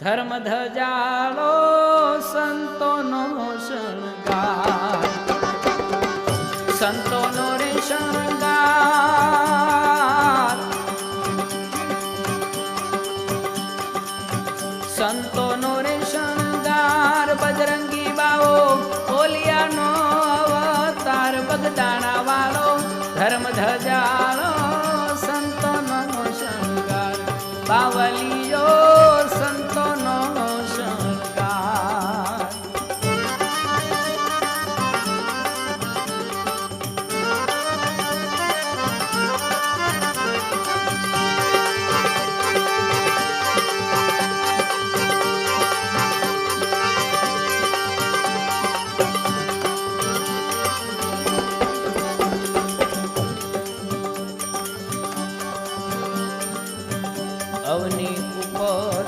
ધર્મ ધજાલો સંતોનો શણગાર. સંતોનો રે શણગાર. સંતોનો રે શણગાર. બજરંગી બાઓ ઓલિયાનો અવતાર. બગદાણા વાળો ધર્મ ધજાલો સંતોનો શણગાર. બાવલી અવની ઉપર